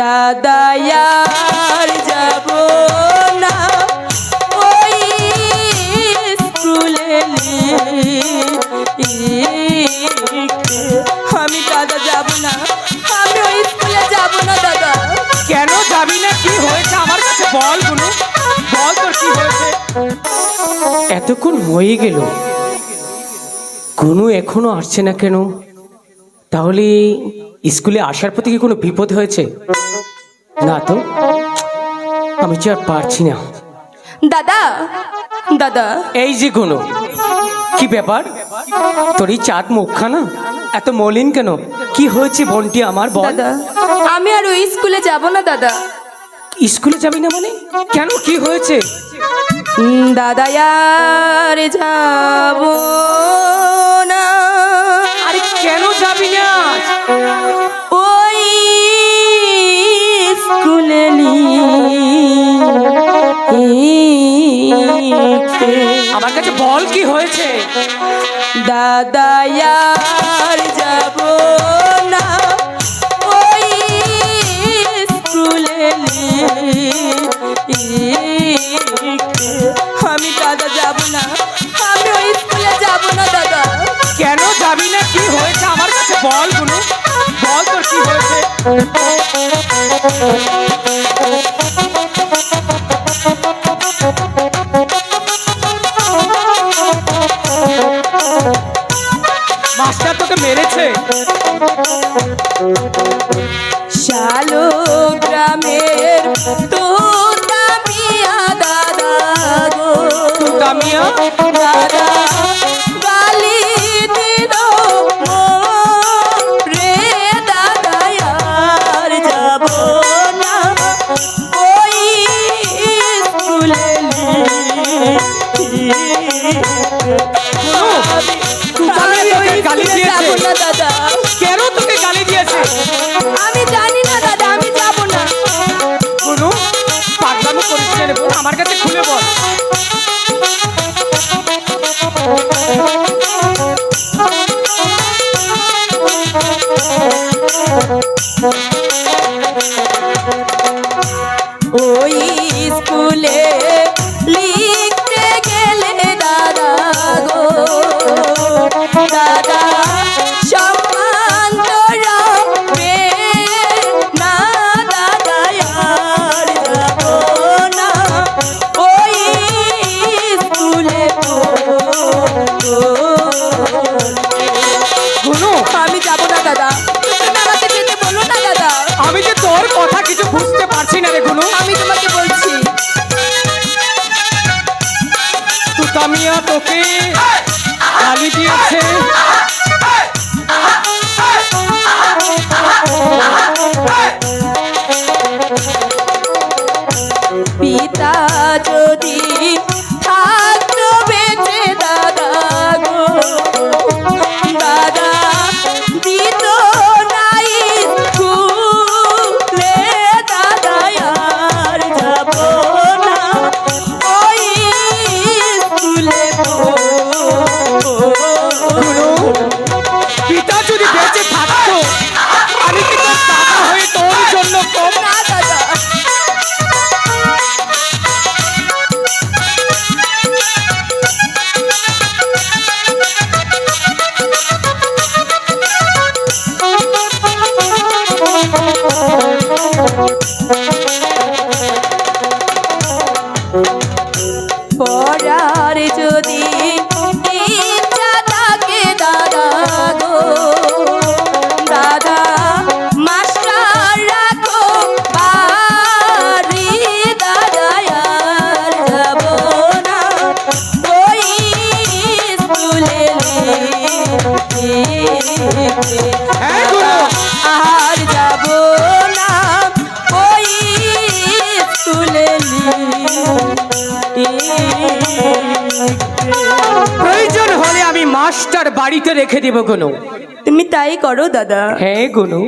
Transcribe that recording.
দাদায়ার যাব না। ওই স্কুলে আমি দাদা যাব না। আমি ওই স্কুলে যাব না দাদা। কেন যাবি না? কি হয়েছে? আমার কাছে বল গুনু বল তোর কি হয়েছে? এতক্ষণ হয়ে গেল। কোনো এখনও আসছে না কেন? তাহলে স্কুলে আসার প্রতি কি কোনো বিপদ হয়েছে? না তো আমি যে আর পারছি না। দাদা দাদা। এই যে কোনো কি ব্যাপার? তোর এই চাঁদ মুখখানা এত মলিন কেন? কি হয়েছে বোনটি আমার বল? দাদা আমি আর ওই স্কুলে যাব না দাদা। স্কুলে যাবি না মানে? কেন কি হয়েছে? দাদা যাব আমার কাছে বল কি হয়েছে? দাদায়ার যাব না। ওই স্কুলে আমি দাদা যাব না। আমি ওই স্কুলে যাব না দাদা। কেন যাবি না? কি হয়েছে? আমার কাছে বল গুনু বল তোর কি হয়েছে? মেরেছে শালো গ্রামের তোতা মিয়া দাদা গো। দাদা গালি দাদা আর ওই স্কুলে লিখতে গেলে দাদা গো। দাদা আমি যাব না দাদা। কামিয়া তোকে গালি দিয়েছে। প্রয়োজন হলে আমি মাস্টার বাড়িতে রেখে দেব কোনো তুমি তাই করো দাদা। হ্যাঁ গুনু।